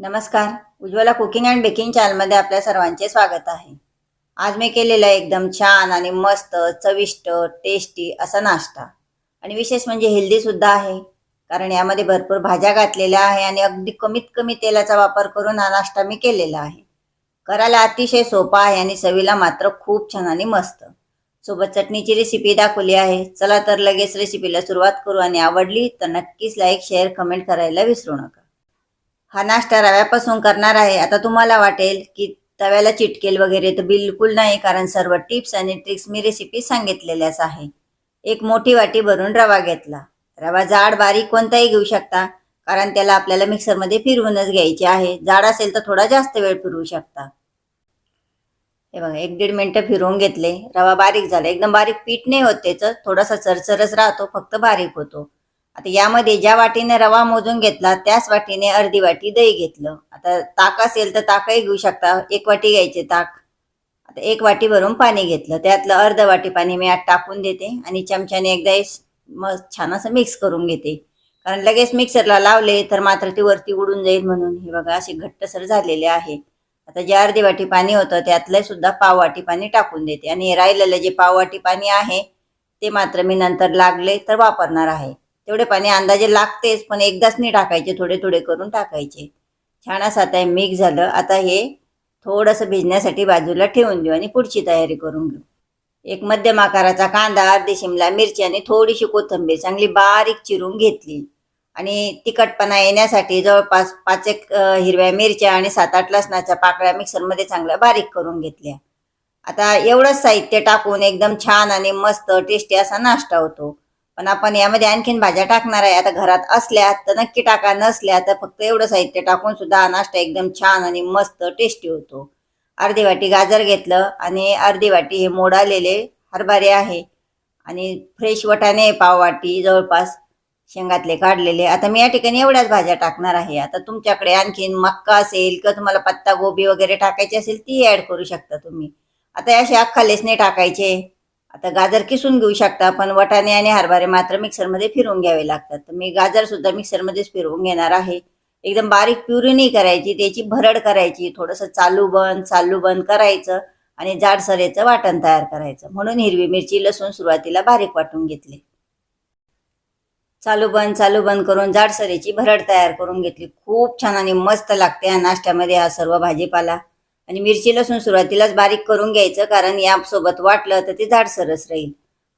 नमस्कार. Ujjwala cooking and baking चॅनलमध्ये आपल्या सर्वांचे स्वागत आहे. आज मी केलेला एकदम छान आणि मस्त चविष्ट टेस्टी असा नाश्ता. आणि विशेष म्हणजे हेल्दीसुद्धा आहे. कारण यामध्ये भरपूर भाज्या घातलेल्या आहे आणि अगदी कमीत कमी तेलाचा वापर करून हा नाश्ता मी केलेला आहे. करायला अतिशय सोपा आहे आणि चवीला मात्र खूप छान आणि मस्त. सोबत चटणीची रेसिपी दाखवली आहे. चला तर लगेच रेसिपीला सुरुवात करू आणि आवडली तर नक्कीच लाईक शेअर कमेंट करायला विसरू नका. हा नाश्ता रव्यापासून करणार आहे. आता तुम्हाला वाटेल की तव्याला चिटकेल वगैरे तर बिलकुल नाही कारण सर्व टिप्स आणि ट्रिक्स मी रेसिपी सांगितलेल्याच आहे. एक मोठी वाटी भरून रवा घेतला. रवा जाड बारीक कोणताही घेऊ शकता कारण त्याला आपल्याला मिक्सरमध्ये फिरवूनच घ्यायचे आहे. जाड असेल तर थोडा जास्त वेळ फिरवू शकता. हे बघा एक दीड मिनटं फिरवून घेतले. रवा बारीक झाला. एकदम बारीक पीठ नाही होत त्याचं. थोडासा चरचरच राहतो फक्त बारीक होतो. आता यामध्ये ज्या वाटीने रवा मोजून घेतला त्याच वाटीने अर्धी वाटी दही घेतलं. आता ताक असेल तर ताकही घेऊ शकता. एक वाटी घ्यायचे ताक. आता एक वाटी भरून पाणी घेतलं. त्यातलं अर्ध वाटी पाणी मी आत टाकून देते आणि चमच्याने एकदा हे मग छान असं मिक्स करून घेते. कारण लगेच मिक्सरला लावले तर मात्र ती वरती उडून जाईल म्हणून. हे बघा असे घट्टसर झालेले आहे आता जे अर्धी वाटी पाणी होतं त्यातलं सुद्धा पाव वाटी पाणी टाकून देते. आणि राहिलेलं जे पाव वाटी पाणी आहे ते मात्र मी नंतर लागले तर वापरणार आहे. तेवढे पाणी अंदाजे लागतेच पण एकदाच नाही टाकायचे थोडे थोडे करून टाकायचे. छान असं आता हे मिक्स झालं. आता हे थोडंसं भिजण्यासाठी बाजूला ठेवून देऊ आणि पुढची तयारी करून घेऊ. एक मध्यम आकाराचा कांदा अर्धी शिमला मिरची आणि थोडीशी कोथिंबीर चांगली बारीक चिरून घेतली. आणि तिखटपणा येण्यासाठी जवळपास पाच एक हिरव्या मिरच्या आणि सात आठ लसणाच्या पाकळ्या मिक्सरमध्ये चांगल्या बारीक करून घेतल्या. आता एवढंच साहित्य टाकून एकदम छान आणि मस्त टेस्टी असा नाश्ता होतो. पण आपण यामध्ये आणखीन भाज्या टाकणार आहे. आता घरात असल्या तर नक्की टाका नसल्या तर फक्त एवढं साहित्य टाकून सुद्धा नाश्ता एकदम छान आणि मस्त टेस्टी होतो. अर्धी वाटी गाजर घेतलं आणि अर्धी वाटी हे मोड आलेले हरभरे आहे. आणि फ्रेश वटाणे पाव वाटी जवळपास शेंगातले काढलेले. आता मी या ठिकाणी एवढ्याच भाज्या टाकणार आहे. आता तुमच्याकडे आणखीन मक्का असेल किंवा तुम्हाला पत्ता गोबी वगैरे टाकायची असेल ती ॲड करू शकता तुम्ही. आता असे अख्खा लेसने टाकायचे. आता गाजर किसून घेऊ शकता पण वटाणे आणि हरभरे मात्र मिक्सरमध्ये फिरवून घ्यावे लागतात. तर मी गाजर सुद्धा मिक्सरमध्येच फिरवून घेणार आहे. एकदम बारीक प्युरी नाही करायची त्याची भरड करायची थोडंसं चालू बंद चालू बंद करायचं आणि जाडसरेचं वाटण तयार करायचं. म्हणून हिरवी मिरची लसूण सुरुवातीला बारीक वाटून घेतली. चालू बंद चालू बंद करून जाडसरेची भरड तयार करून घेतली. खूप छान आणि मस्त लागते या नाश्त्यामध्ये हा सर्व भाजीपाला. आणि मिरची लसूण सुरुवातीलाच बारीक करून घ्यायचं कारण यासोबत वाटलं तर ते सरस राहील.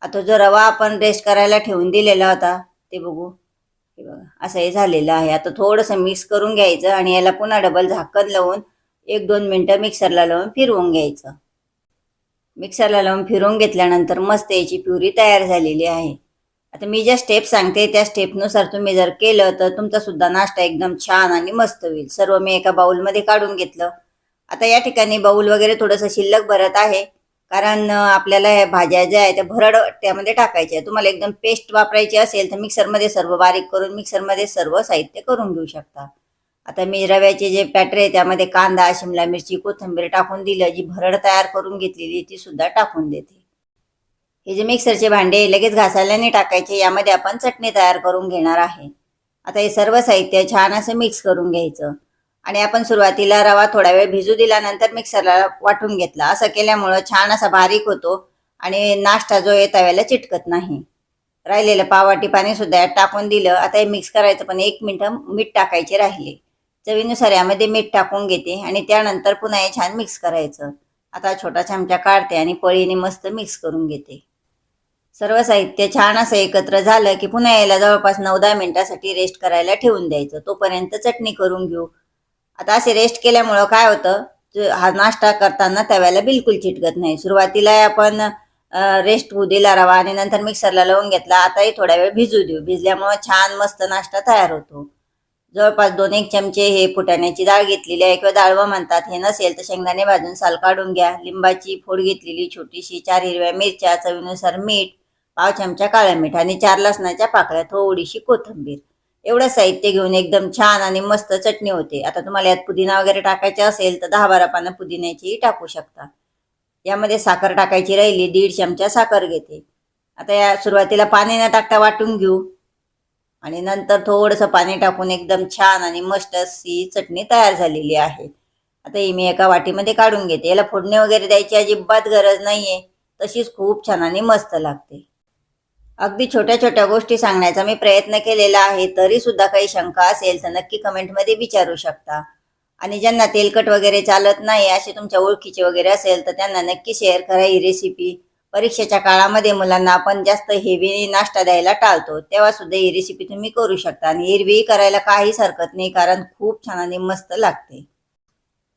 आता जो रवा आपण रेस्ट करायला ठेवून दिलेला होता ते बघू. हे बघा असं हे झालेलं आहे. आता थोडंसं मिक्स करून घ्यायचं आणि याला पुन्हा डबल झाकण लावून एक दोन मिनटं मिक्सरला लावून फिरवून घ्यायचं. मिक्सरला लावून फिरवून घेतल्यानंतर मस्त याची प्युरी तयार झालेली आहे. आता मी ज्या स्टेप सांगते त्या स्टेपनुसार तुम्ही जर केलं तर तुमचा सुद्धा नाश्ता एकदम छान आणि मस्त होईल. सर्व मी एका बाउलमध्ये काढून घेतलं. आता या ठिकाणी बाऊल वगैरे थोडंसं शिल्लक भरत आहे. कारण आपल्याला ह्या भाज्या ज्या आहेत त्या भरड त्यामध्ये टाकायच्या आहे. तुम्हाला एकदम पेस्ट वापरायची असेल तर मिक्सरमध्ये सर्व बारीक करून मिक्सरमध्ये सर्व साहित्य करून घेऊ शकता. आता मी रव्याचे जे पॅटर आहे त्यामध्ये कांदा शिमला मिरची कोथिंबीर टाकून दिलं. जी भरड तयार करून घेतलेली ती सुद्धा टाकून देते. हे जे मिक्सरचे भांडे लगेच घासायला नाही टाकायचे. यामध्ये आपण चटणी तयार करून घेणार आहे. आता हे सर्व साहित्य छान असं मिक्स करून घ्यायचं. आणि आपण सुरुवातीला रवा थोडा वेळ भिजू दिल्यानंतर मिक्सरला वाटून घेतला. असं केल्यामुळं छान असा बारीक होतो आणि नाश्ता जो आहे तव्याला चिटकत नाही. राहिलेलं पावाटी पाणी सुद्धा यात टाकून दिलं. आता हे मिक्स करायचं पण एक मिनटं मीठ टाकायचे राहिले. चवीनुसार यामध्ये मीठ टाकून घेते आणि त्यानंतर पुन्हा हे छान मिक्स करायचं. आता छोटा चमचा काढते आणि पळीने मस्त मिक्स करून घेते. सर्व साहित्य छान असं एकत्र झालं की पुन्हा याला जवळपास नऊ दहा मिनिटासाठी रेस्ट करायला ठेवून द्यायचं. तोपर्यंत चटणी करून घेऊ. आता असे रेस्ट केल्यामुळं काय होतं? हा नाश्ता करताना तव्याला बिलकुल चिटकत नाही. सुरुवातीला आपण रेस्ट होऊ दिला रवा आणि नंतर मिक्सरला लावून घेतला. आताही थोडा वेळ भिजू देऊ. भिजल्यामुळं छान मस्त नाश्ता तयार होतो. जवळपास दोन एक चमचे हे फुटाण्याची डाळ घेतलेली आहे किंवा डाळवं म्हणतात. हे नसेल तर शेंगदाणे भाजून साल काढून घ्या. लिंबाची फोड घेतलेली छोटीशी चार हिरव्या मिरच्या चवीनुसार मीठ पाव चमचा काळ्या मीठ आणि चार लसणाच्या पाकळ्या थोडीशी कोथिंबीर. एवढं साहित्य घेऊन एकदम छान आणि मस्त चटणी होते. आता तुम्हाला यात पुदिना वगैरे टाकायचा असेल तर दहा बारा पानं पुदिन्याचीही टाकू शकता. यामध्ये साखर टाकायची राहिली दीड चमचा साखर घेते. आता या सुरुवातीला पाणी न टाकता वाटून घेऊ. आणि नंतर थोडंसं पाणी टाकून एकदम छान आणि मस्त अशी चटणी तयार झालेली आहे. आता ही मी एका वाटीमध्ये काढून घेते. याला फोडणी वगैरे द्यायची अजिबात गरज नाहीये. तशीच खूप छान आणि मस्त लागते. अगदी छोट्या छोट्या गोष्टी सांगण्याचा मी प्रयत्न केलेला आहे तरी सुद्धा काही शंका असेल तर नक्की कमेंटमध्ये विचारू शकता. आणि ज्यांना तेलकट वगैरे चालत नाही असे तुमच्या ओळखीचे वगैरे असेल तर त्यांना नक्की शेअर करा ही रेसिपी परीक्षेच्या काळामध्ये मुलांना आपण जास्त हेवी नाश्ता द्यायला टाळतो तेव्हा सुद्धा ही रेसिपी तुम्ही करू शकता. आणि हिरवी करायला काहीच हरकत नाही कारण खूप छान आणि मस्त लागते.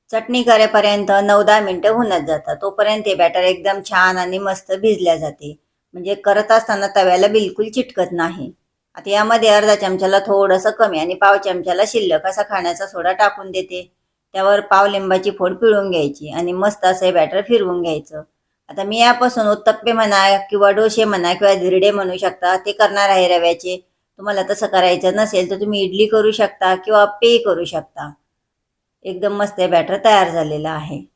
चटणी करेपर्यंत नऊ दहा मिनटं होऊनच जातात तोपर्यंत हे बॅटर एकदम छान आणि मस्त भिजल्या जाते. म्हणजे करत असताना तव्याला बिलकुल चिटकत नाही. आता यामध्ये अर्धा चमच्याला थोडंसं कमी आणि पाव चमच्याला शिल्लक असा खाण्याचा सोडा टाकून देते. त्यावर पाव लिंबाची फोड पिळून घ्यायची आणि मस्त असं हे बॅटर फिरवून घ्यायचं. आता मी यापासून उत्तप्पे म्हणा किंवा डोसे म्हणा किंवा धिरडे म्हणू शकता ते करणार आहे रव्याचे. तुम्हाला तसं करायचं नसेल तर तुम्ही इडली करू शकता किंवा पे करू शकता. एकदम मस्त हे बॅटर तयार झालेलं आहे.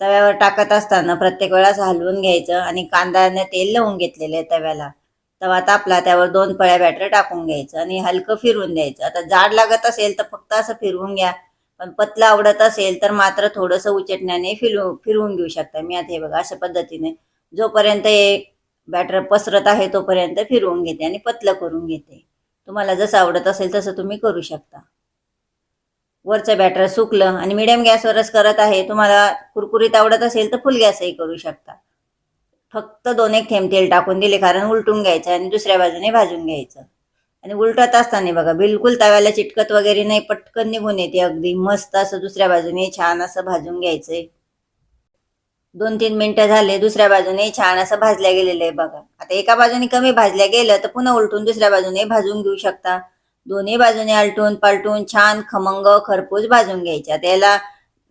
तव्यावर टाकत असताना प्रत्येक वेळेस हलवून घ्यायचं आणि कांद्याने तेल लावून घेतलेलं आहे तव्याला. तवा तापला त्यावर दोन पळ्या बॅटर टाकून घ्यायचं आणि हलकं फिरवून द्यायचं. आता जाड लागत असेल तर फक्त असं फिरवून घ्या पण पतलं आवडत असेल तर मात्र थोडंसं उचटण्याने फिरवू फिरवून घेऊ शकता. मी आता हे बघा अशा पद्धतीने जोपर्यंत हे बॅटर पसरत आहे तोपर्यंत फिरवून घेते आणि पतलं करून घेते. तुम्हाला जसं आवडत असेल तसं तुम्ही करू शकता. वरचं बॅटर सुकलं आणि मिडियम गॅसवरच करत आहे तुम्हाला कुरकुरीत आवडत असेल तर फुल गॅसही करू शकता. फक्त दोन एक थेंब तेल टाकून दिले कारण उलटून घ्यायचं आणि दुसऱ्या बाजूने भाजून घ्यायचं. आणि उलटत असताना बघा बिलकुल तव्याला चिटकत वगैरे नाही पटकन निघून येते अगदी. मस्त असं दुसऱ्या बाजूने छान असं भाजून घ्यायचंय. दोन तीन मिनिटं झाले दुसऱ्या बाजूने छान असं भाजल्या गेलेलं आहे बघा. आता एका बाजूने कमी भाजल्या गेलं तर पुन्हा उलटून दुसऱ्या बाजूने भाजून घेऊ शकता. दोन्ही बाजूने आलटून पालटून छान खमंग खरपूस भाजून घ्यायच्या. त्याला याला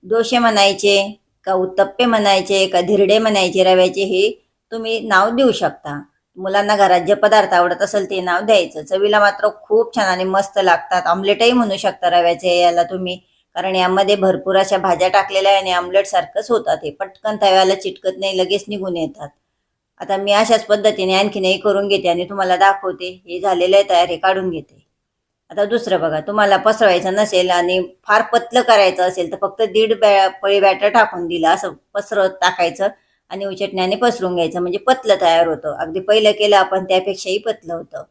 डोसे म्हणायचे का उत्तप्पे म्हणायचे का धिरडे म्हणायचे रव्याचे हे तुम्ही नाव देऊ शकता. मुलांना घरात जे पदार्थ आवडत असेल ते नाव द्यायचं. चवीला मात्र खूप छान आणि मस्त लागतात. ऑमलेटही म्हणू शकता रव्याचे याला तुम्ही. कारण यामध्ये भरपूर अशा भाज्या टाकलेल्या आहे आणि ऑमलेट सारखंच होतात हे. पटकन तव्याला चिटकत नाही लगेच निघून येतात. आता मी अशाच पद्धतीने आणखीनही करून घेते आणि तुम्हाला दाखवते. हे झालेलं आहे तयार हे काढून घेते. आता दुसरं बघा तुम्हाला पसरवायचं नसेल आणि फार पतलं करायचं असेल तर फक्त दीड बॅ पळी बॅटर टाकून दिलं असं पसरत टाकायचं आणि उचटण्याने पसरून घ्यायचं. म्हणजे पतलं तयार होतं. अगदी पहिलं केलं आपण त्यापेक्षाही पतलं होतं.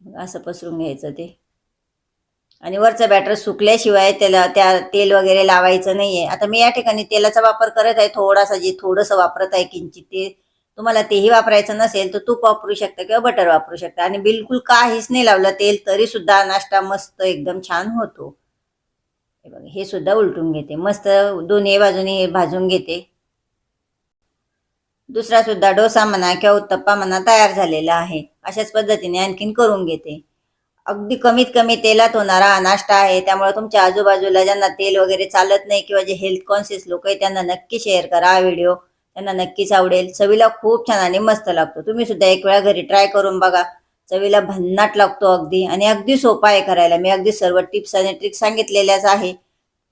असं पसरून घ्यायचं ते. आणि वरचं बॅटर सुकल्याशिवाय त्याला त्या तेल वगैरे लावायचं नाहीये. आता मी या ठिकाणी तेलाचा वापर करत आहे थोडासा जे थोडंसं वापरत आहे किंचित ते तुम्हाला तेही वापरायचं नसेल तर तूप वापरू शकता किंवा बटर वापरू शकता. आणि बिलकुल काहीच नाही लावलं तेल तरी सुद्धा नाश्ता मस्त एकदम छान होतो. हे बघा हे सुद्धा उलटून घेते. मस्त दोन्ही बाजूनी भाजून घेते. दुसरा सुद्धा डोसा म्हणा किंवा उत्तप्पा म्हणा तयार झालेला आहे. अशाच पद्धतीने आणखीन करून घेते. अगदी कमीत कमी तेलात होणारा हा नाश्ता आहे. त्यामुळे तुमच्या आजूबाजूला ज्यांना तेल वगैरे चालत नाही किंवा जे हेल्थ कॉन्शियस लोक आहेत त्यांना नक्की शेअर करा हा व्हिडिओ त्यांना नक्कीच आवडेल. चवीला खूप छान आणि मस्त लागतो. तुम्ही सुद्धा एक वेळा घरी ट्राय करून बघा. चवीला भन्नाट लागतो अगदी. आणि अगदी सोपा आहे करायला. मी अगदी सर्व टिप्स आणि ट्रिक्स सांगितलेल्याच आहे.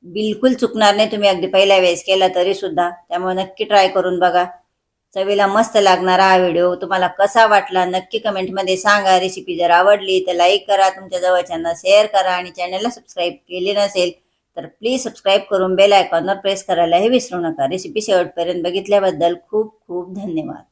बिलकुल चुकणार नाही तुम्ही अगदी पहिल्या वेळेस केला तरी सुद्धा. त्यामुळे नक्की ट्राय करून बघा. चवीला मस्त लागणारा हा व्हिडिओ तुम्हाला कसा वाटला नक्की कमेंटमध्ये सांगा. रेसिपी जर आवडली तर लाईक करा. तुमच्या जवळच्यांना शेअर करा. आणि चॅनलला सबस्क्राईब केले नसेल तर प्लीज सबस्क्राईब करून बेल आयकॉनवर प्रेस करायलाही विसरू नका. रेसिपी शेवटपर्यंत बघितल्याबद्दल खूप खूप धन्यवाद.